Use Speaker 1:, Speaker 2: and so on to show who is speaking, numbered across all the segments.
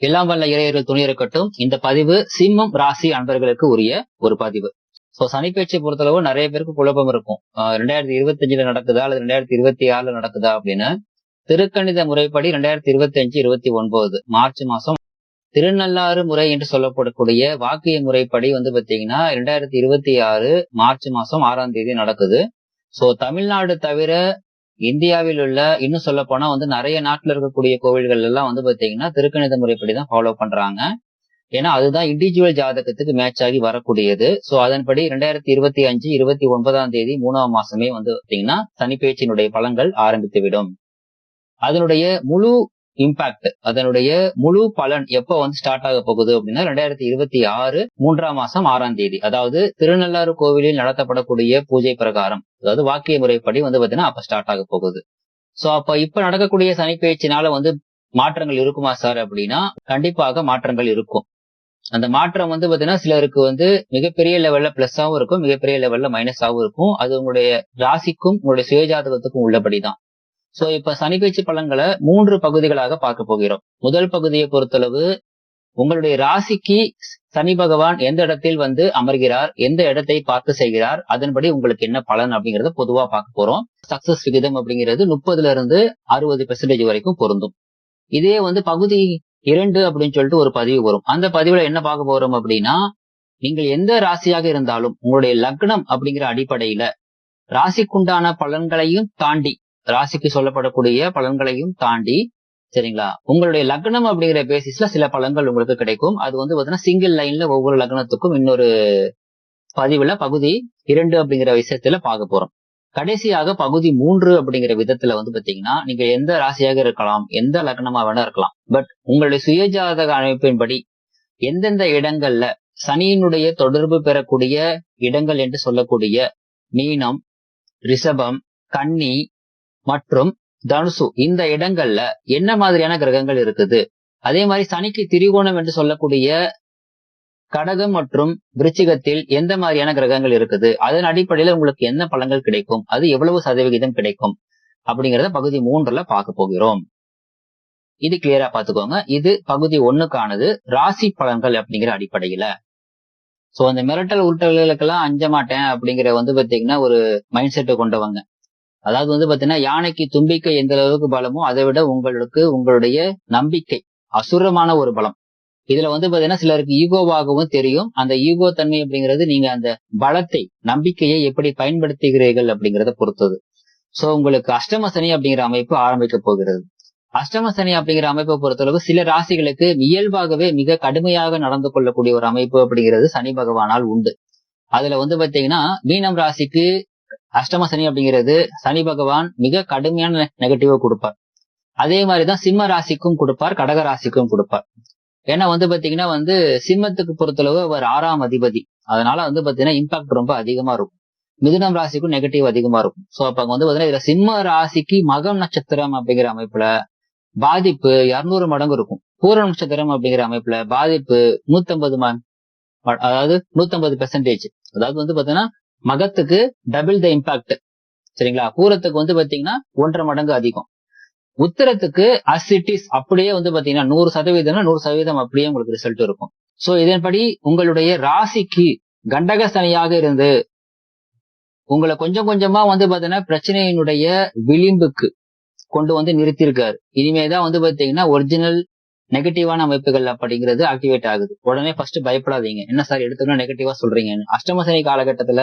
Speaker 1: எல்லாம் வல்ல இறையர்கள் துணை இருக்கட்டும். இந்த பதிவு சிம்மம் ராசி அன்பர்களுக்கு உரிய ஒரு பதிவு. சோ சனிப்பேச்சை பொறுத்தளவு நிறைய பேருக்கு குழப்பம் இருக்கும். ஆஹ் ரெண்டாயிரத்தி இருபத்தி அஞ்சுல நடக்குதா? அல்லது ரெண்டாயிரத்தி இருபத்தி ஆறுல நடக்குதா அப்படின்னு. திருக்கணித முறைப்படி ரெண்டாயிரத்தி இருபத்தி அஞ்சு இருபத்தி ஒன்பது. மார்ச் மாசம் திருநள்ளாறு முறை என்று சொல்லப்படக்கூடிய வாக்கிய முறைப்படி வந்து பாத்தீங்கன்னா ரெண்டாயிரத்தி இருபத்தி ஆறு மார்ச் மாசம் ஆறாம் தேதி நடக்குது. சோ தமிழ்நாடு தவிர இந்தியாவில் உள்ள இன்னும் சொல்ல போனா வந்து நிறைய நாட்டுல இருக்கக்கூடிய கோவில்கள் எல்லாம் வந்து பாத்தீங்கன்னா திருக்கணித முறைப்படி தான் ஃபாலோ பண்றாங்க. ஏன்னா அதுதான் இண்டிவிஜுவல் ஜாதகத்துக்கு மேட்ச் ஆகி வரக்கூடியது. சோ அதன்படி ரெண்டாயிரத்தி இருபத்தி அஞ்சு இருபத்தி ஒன்பதாம் தேதி மூணாம் மாசமே வந்து பாத்தீங்கன்னா சனிப்பெயர்ச்சியினுடைய பலன்கள் ஆரம்பித்து விடும் அதனுடைய முழு இம்பாக்ட் அதனுடைய முழு பலன் எப்ப வந்து ஸ்டார்ட் ஆக போகுது அப்படின்னா ரெண்டாயிரத்தி இருபத்தி ஆறு மூன்றாம் மாசம் ஆறாம் தேதி. அதாவது திருநள்ளாறு கோவிலில் நடத்தப்படக்கூடிய பூஜை பிரகாரம் அதாவது வாக்கிய முறைப்படி வந்து பாத்தீங்கன்னா அப்ப ஸ்டார்ட் ஆக போகுது. சோ அப்ப இப்ப நடக்கக்கூடிய சனிப்பெயர்ச்சினால வந்து மாற்றங்கள் இருக்குமா சார் அப்படின்னா கண்டிப்பாக மாற்றங்கள் இருக்கும். அந்த மாற்றம் வந்து பாத்தீங்கன்னா சிலருக்கு வந்து மிகப்பெரிய லெவல்ல பிளஸ்ஸாவும் இருக்கும் மிகப்பெரிய லெவல்ல மைனஸாவும் இருக்கும். அது உங்களுடைய ராசிக்கும் உங்களுடைய சுயஜாதகத்துக்கும் உள்ளபடிதான். சோ இப்ப சனிப்பெயர்ச்சி பலன்களை மூன்று பகுதிகளாக பார்க்க போகிறோம். முதல் பகுதியை பொறுத்தளவு உங்களுடைய ராசிக்கு சனி பகவான் எந்த இடத்தில் வந்து அமர்கிறார் எந்த இடத்தை பார்த்து செய்கிறார் அதன்படி உங்களுக்கு என்ன பலன் அப்படிங்கறத பொதுவா பார்க்க போறோம். சக்சஸ் விகிதம் அப்படிங்கிறது முப்பதுல இருந்து அறுபது பெர்சன்டேஜ் வரைக்கும் பொருந்தும். இதே வந்து பகுதி இரண்டு அப்படின்னு சொல்லிட்டு ஒரு பதிவு வரும். அந்த பதிவுல என்ன பார்க்க போறோம் அப்படின்னா நீங்கள் எந்த ராசியாக இருந்தாலும் உங்களுடைய லக்னம் அப்படிங்கிற அடிப்படையில ராசிக்குண்டான பலன்களையும் தாண்டி ராசிக்கு சொல்லப்படக்கூடிய பலன்களையும் தாண்டி சரிங்களா? உங்களுடைய லக்னம் அப்படிங்கிற பேசிஸ்ல சில பலன்கள் உங்களுக்கு கிடைக்கும். அது வந்து பாத்தீங்கன்னா சிங்கிள் லைன்ல ஒவ்வொரு லக்னத்துக்கும் இன்னொரு பதிவுல பகுதி இரண்டு அப்படிங்கிற விஷயத்துல பார்க்க போறோம். கடைசியாக பகுதி மூன்று அப்படிங்கிற விதத்துல வந்து பாத்தீங்கன்னா நீங்க எந்த ராசியாக இருக்கலாம் எந்த லக்னமா வேணா இருக்கலாம். பட் உங்களுடைய சுயஜாதக அமைப்பின்படி எந்தெந்த இடங்கள்ல சனியினுடைய தொடர்பு பெறக்கூடிய இடங்கள் என்று சொல்லக்கூடிய மீனம் ரிஷபம் கன்னி மற்றும் தனுசு இந்த இடங்கள்ல என்ன மாதிரியான கிரகங்கள் இருக்குது? அதே மாதிரி சனிக்கு திரிகோணம் என்று சொல்லக்கூடிய கடகம் மற்றும் விருச்சிகத்தில் எந்த மாதிரியான கிரகங்கள் இருக்குது? அதன் அடிப்படையில உங்களுக்கு என்ன பலன்கள் கிடைக்கும்? அது எவ்வளவு சதவிகிதம் கிடைக்கும்? அப்படிங்கறத பகுதி மூன்றுல பார்க்க போகிறோம். இது கிளியரா பாத்துக்கோங்க இது பகுதி ஒண்ணுக்கானது ராசி பலன்கள் அப்படிங்கிற அடிப்படையில. சோ அந்த மிரட்டல் உருட்டல்களுக்கெல்லாம் அஞ்ச மாட்டேன் அப்படிங்கிற வந்து பாத்தீங்கன்னா ஒரு மைண்ட் செட்டை கொண்டவங்க. அதாவது வந்து பாத்தீங்கன்னா யானைக்கு தும்பிக்கை எந்த அளவுக்கு பலமோ அதை விட உங்களுக்கு உங்களுடைய நம்பிக்கை அசுரமான ஒரு பலம். இதுல வந்து பாத்தீங்கன்னா சிலருக்கு ஈகோவாகவும் தெரியும். அந்த ஈகோ தன்மை அப்படிங்கிறது நீங்க அந்த பலத்தை நம்பிக்கையை எப்படி பயன்படுத்துகிறீர்கள் அப்படிங்கறத பொறுத்தது. சோ உங்களுக்கு அஷ்டம சனி அப்படிங்கிற அமைப்பு ஆரம்பிக்க போகிறது. அஷ்டம சனி அப்படிங்கிற அமைப்பை பொறுத்தளவு சில ராசிகளுக்கு இயல்பாகவே மிக கடுமையாக நடந்து கொள்ளக்கூடிய ஒரு அமைப்பு அப்படிங்கிறது சனி பகவானால் உண்டு. அதுல வந்து பாத்தீங்கன்னா மீனம் ராசிக்கு அஷ்டம சனி அப்படிங்கிறது சனி பகவான் மிக கடுமையான நெகட்டிவா கொடுப்பார். அதே மாதிரிதான் சிம்ம ராசிக்கும் கொடுப்பார் கடக ராசிக்கும் கொடுப்பார். ஏன்னா வந்து பாத்தீங்கன்னா வந்து சிம்மத்துக்கு பொறுத்தளவு அவர் ஆறாம் அதிபதி. அதனால வந்து பாத்தீங்கன்னா இம்பாக்ட் ரொம்ப அதிகமா இருக்கும். மிதுனம் ராசிக்கும் நெகட்டிவ் அதிகமா இருக்கும். சோ அப்ப அங்க வந்து பாத்தீங்கன்னா இதுல சிம்ம ராசிக்கு மகம் நட்சத்திரம் அப்படிங்கிற அமைப்புல பாதிப்பு இருநூறு மடங்கு இருக்கும். பூரண நட்சத்திரம் அப்படிங்கிற அமைப்புல பாதிப்பு நூத்தம்பது அதாவது நூத்தம்பது பெர்சன்டேஜ் அதாவது வந்து பாத்தீங்கன்னா மகத்துக்கு டபுள் த இம்பாக்ட் சரிங்களா? பூரத்துக்கு வந்து பாத்தீங்கன்னா ஒன்றரை மடங்கு அதிகம். உத்தரத்துக்கு அசிட்டிஸ் அப்படியே வந்து பாத்தீங்கன்னா நூறு சதவீதம்னா நூறு சதவீதம் அப்படியே உங்களுக்கு ரிசல்ட் இருக்கும். சோ இதன்படி உங்களுடைய ராசிக்கு கண்டக சனியாக இருந்து உங்களை கொஞ்சம் கொஞ்சமா வந்து பாத்தீங்கன்னா பிரச்சனையினுடைய விளிம்புக்கு கொண்டு வந்து நிறுத்தியிருக்காரு. இனிமேதான் வந்து பாத்தீங்கன்னா ஒரிஜினல் நெகட்டிவான அமைப்புகள் அப்படிங்கிறது ஆக்டிவேட் ஆகுது. உடனே ஃபர்ஸ்ட் பயப்படாதீங்க. என்ன சார் எடுத்துக்கணும் நெகட்டிவா சொல்றீங்க அஷ்டமசனி காலகட்டத்துல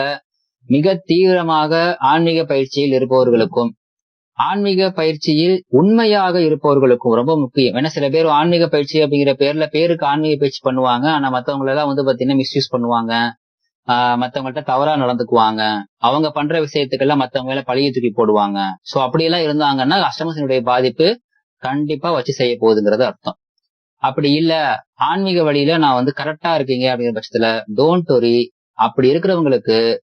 Speaker 1: மிக தீவிரமாக ஆன்மீக பயிற்சியில் இருப்பவர்களுக்கும் ஆன்மீக பயிற்சியில் உண்மையாக இருப்பவர்களுக்கும் ரொம்ப முக்கியம். ஏன்னா சில பேர் ஆன்மீக பயிற்சி அப்படிங்கிற பேர்ல பேருக்கு ஆன்மீக பயிற்சி பண்ணுவாங்க. ஆனா மத்தவங்க வந்து பாத்தீங்கன்னா மிஸ்யூஸ் பண்ணுவாங்க. ஆஹ் மத்தவங்கள்ட்ட தவறா நடந்துக்குவாங்க. அவங்க பண்ற விஷயத்துக்கெல்லாம் மத்தவங்க மேல பழிய தூக்கி போடுவாங்க. சோ அப்படியெல்லாம் இருந்தாங்கன்னா அஷ்டமசனுடைய பாதிப்பு கண்டிப்பா வச்சு செய்ய போகுதுங்கிறது அர்த்தம். அப்படி இல்ல ஆன்மீக வழியில நான் வந்து கரெக்டா இருக்கீங்க அப்படிங்கிற பட்சத்துல டோன்ட் ஒரி அப்படி இருக்கிறவங்களுக்கு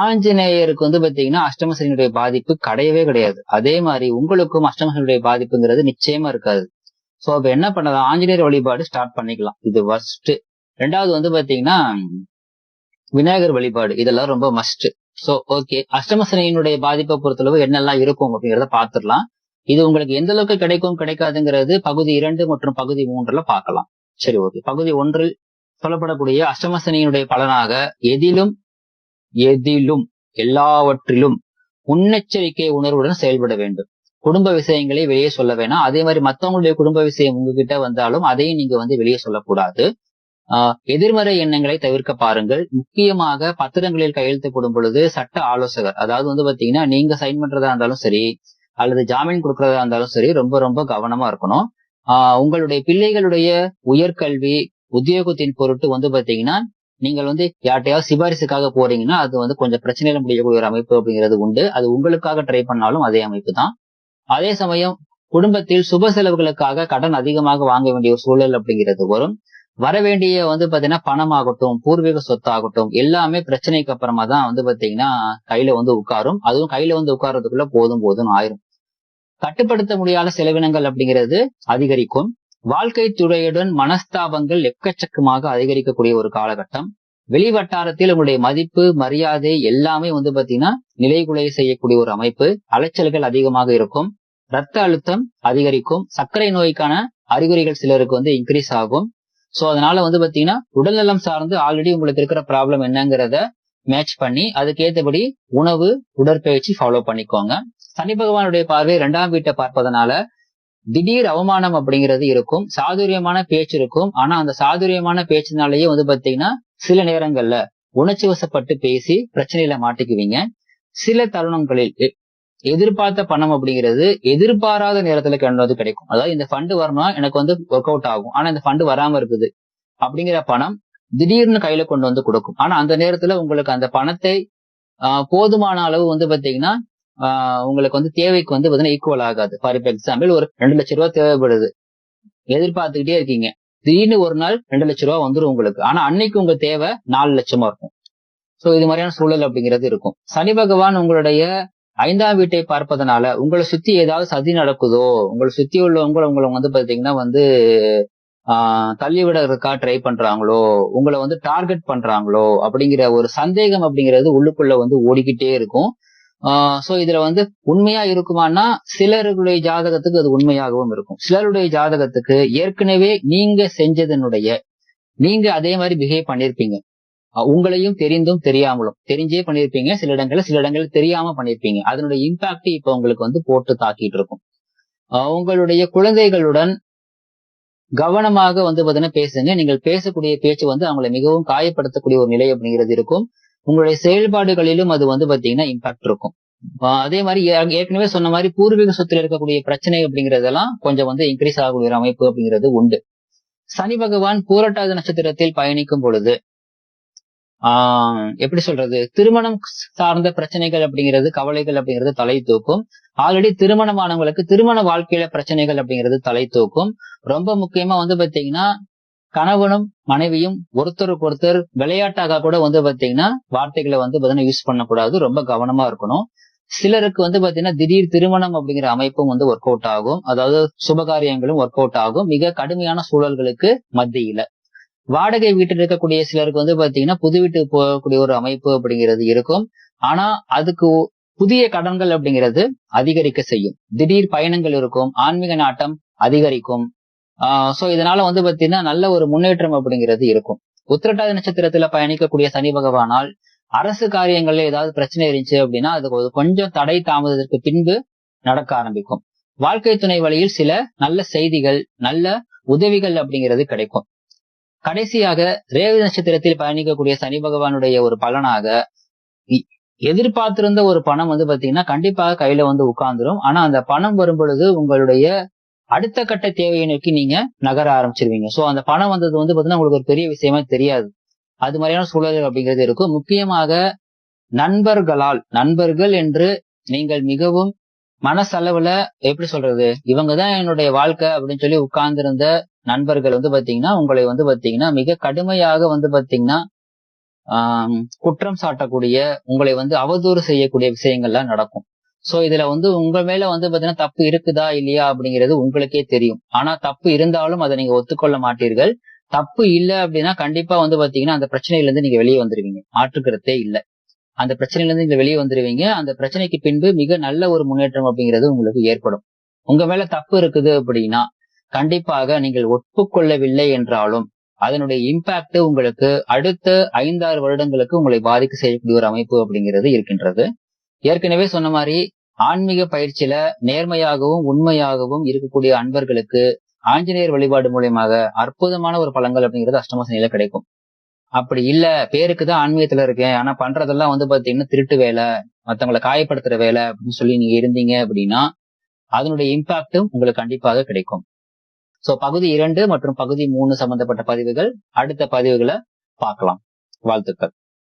Speaker 1: ஆஞ்சநேயருக்கு வந்து பாத்தீங்கன்னா அஷ்டமசனியுடைய பாதிப்பு கிடையவே கிடையாது. அதே மாதிரி உங்களுக்கும் அஷ்டமசனியுடைய பாதிப்புங்கிறது நிச்சயமா இருக்காது. சோ அப்ப என்ன பண்ணலாம்? ஆஞ்சநேயர் வழிபாடு ஸ்டார்ட் பண்ணிக்கலாம். இது ஃபர்ஸ்ட் ரெண்டாவது வந்து பாத்தீங்கன்னா விநாயகர் வழிபாடு. இதெல்லாம் ரொம்ப மஸ்ட் சோ ஓகே அஷ்டமசனியினுடைய பாதிப்பை பொறுத்தளவு என்னெல்லாம் இருக்கும் அப்படிங்கறத பாத்துடலாம். இது உங்களுக்கு எந்த அளவுக்கு கிடைக்கும் கிடைக்காதுங்கிறது பகுதி இரண்டு மற்றும் பகுதி மூன்றுல பார்க்கலாம் சரி ஓகே பகுதி ஒன்றில் சொல்லப்படக்கூடிய அஷ்டமசனியினுடைய பலனாக எதிலும் எதிலும் எல்லாவற்றிலும் முன்னெச்சரிக்கை உணர்வுடன் செயல்பட வேண்டும். குடும்ப விஷயங்களை வெளியே சொல்ல வேணாம். அதே மாதிரி மத்தவங்களுடைய குடும்ப விஷயம் உங்ககிட்ட வந்தாலும் அதையும் நீங்க வந்து வெளியே சொல்லக்கூடாது. ஆஹ் எதிர்மறை எண்ணங்களை தவிர்க்க பாருங்கள். முக்கியமாக பத்திரங்களில் கையெழுத்து போடும் பொழுது சட்ட ஆலோசகர் அதாவது வந்து பாத்தீங்கன்னா நீங்க சைன் பண்றதா இருந்தாலும் சரி அல்லது ஜாமீன் கொடுக்கறதா இருந்தாலும் சரி ரொம்ப ரொம்ப கவனமா இருக்கணும். ஆஹ் உங்களுடைய பிள்ளைகளுடைய உயர்கல்வி உத்தியோகத்தின் பொருட்டு வந்து பாத்தீங்கன்னா நீங்கள் வந்து யார்ட்டையாவது சிபாரிசுக்காக போறீங்கன்னா அது வந்து கொஞ்சம் பிரச்சனையில முடியக்கூடிய ஒரு அமைப்பு அப்படிங்கிறது உண்டு. அது உங்களுக்காக ட்ரை பண்ணாலும் அதே அமைப்பு தான். அதே சமயம் குடும்பத்தில் சுப செலவுகளுக்காக கடன் அதிகமாக வாங்க வேண்டிய ஒரு சூழல் அப்படிங்கிறது வரும். வர வேண்டிய வந்து பாத்தீங்கன்னா பணமாகட்டும் பூர்வீக சொத்தாகட்டும் எல்லாமே பிரச்சனைக்கு அப்புறமா தான் வந்து பாத்தீங்கன்னா கையில வந்து உட்காரும். அதுவும் கையில வந்து உட்கார்றதுக்குள்ள போதும் போதும் ஆயிரும். கட்டுப்படுத்த முடியாத செலவினங்கள் அப்படிங்கிறது அதிகரிக்கும். வாழ்க்கை துறையுடன் மனஸ்தாபங்கள் எக்கச்சக்கமாக அதிகரிக்கக்கூடிய ஒரு காலகட்டம். வெளி வட்டாரத்தில் உங்களுடைய மதிப்பு மரியாதை எல்லாமே வந்து பாத்தீங்கன்னா நிலைகுலை செய்யக்கூடிய ஒரு அமைப்பு. அலைச்சல்கள் அதிகமாக இருக்கும். ரத்த அழுத்தம் அதிகரிக்கும். சர்க்கரை நோய்க்கான அறிகுறிகள் சிலருக்கு வந்து இன்க்ரீஸ் ஆகும். சோ அதனால வந்து பாத்தீங்கன்னா உடல்நலம் சார்ந்து ஆல்ரெடி உங்களுக்கு இருக்கிற ப்ராப்ளம் என்னங்கிறத மேட்ச் பண்ணி அதுக்கேற்றபடி உணவு உடற்பயிற்சி ஃபாலோ பண்ணிக்கோங்க. சனி பகவானுடைய பார்வை இரண்டாம் வீட்டை பார்ப்பதனால திடீர் அவமானம் அப்படிங்கிறது இருக்கும். சாதுரியமான பேச்சு இருக்கும். ஆனா அந்த சாதுரியமான பேச்சுனாலேயே வந்து பாத்தீங்கன்னா சில நேரங்கள்ல உணர்ச்சி வசப்பட்டு பேசி பிரச்சனையில மாட்டிக்குவீங்க. சில தருணங்களில் எதிர்பார்த்த பணம் அப்படிங்கிறது எதிர்பாராத நேரத்துல கிளம்புறது கிடைக்கும். அதாவது இந்த ஃபண்டு வரணும்னா எனக்கு வந்து ஒர்க் அவுட் ஆகும். ஆனா இந்த ஃபண்டு வராம இருக்குது. அப்படிங்கிற பணம் திடீர்னு கையில கொண்டு வந்து கொடுக்கும். ஆனா அந்த நேரத்துல உங்களுக்கு அந்த பணத்தை ஆஹ், போதுமான அளவு வந்து பாத்தீங்கன்னா உங்களுக்கு வந்து தேவைக்கு வந்து பார்த்தீங்கன்னா ஈக்குவல் ஆகாது. ஃபார் எக்ஸாம்பிள் ஒரு ரெண்டு லட்ச ரூபா தேவைப்படுது. எதிர்பார்த்துக்கிட்டே இருக்கீங்க. திடீர்னு ஒரு நாள் ரெண்டு லட்ச ரூபா வந்துரும் உங்களுக்கு. ஆனா அன்னைக்கு உங்க தேவை நாலு லட்சமா இருக்கும். சோ இது மாதிரியான சூழல் அப்படிங்கிறது இருக்கும். சனி பகவான் உங்களுடைய ஐந்தாம் வீட்டை பார்ப்பதனால உங்களை சுத்தி ஏதாவது சதி நடக்குதோ உங்களை சுத்தி உள்ளவங்க உங்களை வந்து பாத்தீங்கன்னா வந்து ஆஹ் தள்ளி விடறதுக்கா ட்ரை பண்றாங்களோ உங்களை வந்து டார்கெட் பண்றாங்களோ அப்படிங்கிற ஒரு சந்தேகம் அப்படிங்கிறது உள்ளுக்குள்ள வந்து ஓடிக்கிட்டே இருக்கும். சோ இதுல வந்து உண்மையா இருக்குமானா சிலருடைய ஜாதகத்துக்கு அது உண்மையாகவும் இருக்கும். சிலருடைய ஜாதகத்துக்கு ஏற்கனவே நீங்க செஞ்சதனுடைய நீங்க அதே மாதிரி பிஹேவ் பண்ணிருப்பீங்க. உங்களையும் தெரிந்தும் தெரியாமலும். தெரிஞ்சே பண்ணிருப்பீங்க சில இடங்கள்ல சில இடங்கள்ல தெரியாம பண்ணிருப்பீங்க. அதனுடைய இம்பாக்ட் இப்ப உங்களுக்கு வந்து போட்டு தாக்கிட்டு இருக்கும். உங்களுடைய குழந்தைகளுடன் கவனமாக வந்து பாத்தீங்கன்னா பேசுங்க. நீங்கள் பேசக்கூடிய பேச்சு வந்து அவங்களை மிகவும் காயப்படுத்தக்கூடிய ஒரு நிலை அப்படிங்கிறது இருக்கும். உங்களுடைய செயல்பாடுகளிலும் அது வந்து பாத்தீங்கன்னா இம்பாக்ட் இருக்கும். அதே மாதிரி ஏற்கனவே சொன்ன மாதிரி பூர்வீக சொத்துல இருக்கக்கூடிய பிரச்சனை அப்படிங்கறதெல்லாம் கொஞ்சம் வந்து இன்க்ரீஸ் ஆகக்கூடிய அமைப்பு அப்படிங்கிறது உண்டு. சனி பகவான் பூரட்டாத நட்சத்திரத்தில் பயணிக்கும் பொழுது ஆஹ் எப்படி சொல்றது? திருமணம் சார்ந்த பிரச்சனைகள் அப்படிங்கிறது கவலைகள் அப்படிங்கிறது தலை தூக்கும். ஆல்ரெடி திருமணமானவங்களுக்கு திருமண வாழ்க்கையில பிரச்சனைகள் அப்படிங்கிறது தலை தூக்கும். ரொம்ப முக்கியமா வந்து பாத்தீங்கன்னா கணவனும் மனைவியும் ஒருத்தருக்கு ஒருத்தர் விளையாட்டாக கூட வந்து பாத்தீங்கன்னா வார்த்தைகளை வந்து பாத்தீங்கன்னா யூஸ் பண்ணக்கூடாது. ரொம்ப கவனமா இருக்கணும். சிலருக்கு வந்து பாத்தீங்கன்னா திடீர் திருமணம் அப்படிங்கிற அமைப்பும் வந்து ஒர்க் அவுட் ஆகும். அதாவது சுபகாரியங்களும் ஒர்க் அவுட் ஆகும். மிக கடுமையான சூழல்களுக்கு மத்தியில. வாடகை வீட்டில் இருக்கக்கூடிய சிலருக்கு வந்து பாத்தீங்கன்னா புது வீட்டுக்கு போகக்கூடிய ஒரு அமைப்பு அப்படிங்கிறது இருக்கும். ஆனா அதுக்கு புதிய கடன்கள் அப்படிங்கிறது அதிகரிக்க செய்யும். திடீர் பயணங்கள் இருக்கும். ஆன்மீக நாட்டம் அதிகரிக்கும். சோ இதனால வந்து பாத்தீங்கன்னா நல்ல ஒரு முன்னேற்றம் அப்படிங்கிறது இருக்கும். உத்திரட்டாதி நட்சத்திரத்துல பயணிக்கக்கூடிய சனி பகவானால் அரசு காரியங்கள்ல ஏதாவது பிரச்சனை இருந்துச்சு அப்படின்னா அது கொஞ்சம் தடை தாமதத்திற்கு பின்பு நடக்க ஆரம்பிக்கும். வாழ்க்கை துணை வழியில் சில நல்ல செய்திகள் நல்ல உதவிகள் அப்படிங்கிறது கிடைக்கும். கடைசியாக ரேவதி நட்சத்திரத்தில் பயணிக்கக்கூடிய சனி பகவானுடைய ஒரு பலனாக எதிர்பார்த்திருந்த ஒரு பணம் வந்து பாத்தீங்கன்னா கண்டிப்பாக கையில வந்து உட்கார்ந்துரும். ஆனா அந்த பணம் வரும் பொழுது உங்களுடைய அடுத்த கட்ட தேவையை நோக்கி நீங்க நகர ஆரம்பிச்சிருவீங்க. சோ அந்த பணம் வந்தது வந்து பாத்தீங்கன்னா உங்களுக்கு ஒரு பெரிய விஷயமா தெரியாது. அது மாதிரியான சூழல் அப்படிங்கிறது இருக்கும். முக்கியமாக நண்பர்களால் நண்பர்கள் என்று நீங்கள் மிகவும் மனசளவுல எப்படி சொல்றது? இவங்கதான் என்னுடைய வாழ்க்கை அப்படின்னு சொல்லி உட்கார்ந்திருந்த நண்பர்கள் வந்து பாத்தீங்கன்னா உங்களை வந்து பாத்தீங்கன்னா மிக கடுமையாக வந்து பாத்தீங்கன்னா ஆஹ் குற்றம் சாட்டக்கூடிய உங்களை வந்து அவதூறு செய்யக்கூடிய விஷயங்கள்லாம் நடக்கும். சோ இதுல வந்து உங்க மேல வந்து பாத்தீங்கன்னா தப்பு இருக்குதா இல்லையா அப்படிங்கிறது உங்களுக்கே தெரியும். ஆனா தப்பு இருந்தாலும் அதை நீங்க ஒத்துக்கொள்ள மாட்டீர்கள். தப்பு இல்ல அப்படின்னா கண்டிப்பா வந்து பாத்தீங்கன்னா அந்த பிரச்சனையில இருந்து நீங்க வெளியே வந்துருவீங்க. மாற்றுக்கிறதே இல்ல. அந்த பிரச்சனையில இருந்து நீங்க வெளியே வந்துருவீங்க. அந்த பிரச்சனைக்கு பின்பு மிக நல்ல ஒரு முன்னேற்றம் அப்படிங்கிறது உங்களுக்கு ஏற்படும். உங்க மேல தப்பு இருக்குது அப்படின்னா கண்டிப்பாக நீங்கள் ஒப்புக்கொள்ளவில்லை என்றாலும் அதனுடைய இம்பாக்ட் உங்களுக்கு அடுத்த ஐந்தாறு வருடங்களுக்கு உங்களை பாதிக்க செய்யக்கூடிய ஒரு அமைப்பு அப்படிங்கிறது இருக்கின்றது. ஏற்கனவே சொன்ன மாதிரி ஆன்மீக பயிற்சியில நேர்மையாகவும் உண்மையாகவும் இருக்கக்கூடிய அன்பர்களுக்கு ஆஞ்சநேயர் வழிபாடு மூலியமாக அற்புதமான ஒரு பழங்கள் அப்படிங்கிறது அஷ்டமசனியில கிடைக்கும். அப்படி இல்ல பேருக்கு தான் ஆன்மீகத்துல இருக்கேன். ஆனா பண்றதெல்லாம் வந்து பாத்தீங்கன்னா திருட்டு வேலை மத்தவங்களை காயப்படுத்துற வேலை அப்படின்னு சொல்லி நீங்க இருந்தீங்க அப்படின்னா அதனுடைய இம்பாக்டும் உங்களுக்கு கண்டிப்பாக கிடைக்கும். சோ பகுதி இரண்டு மற்றும் பகுதி மூணு சம்பந்தப்பட்ட பதிவுகள் அடுத்த பதிவுகளை பார்க்கலாம். வாழ்த்துக்கள்.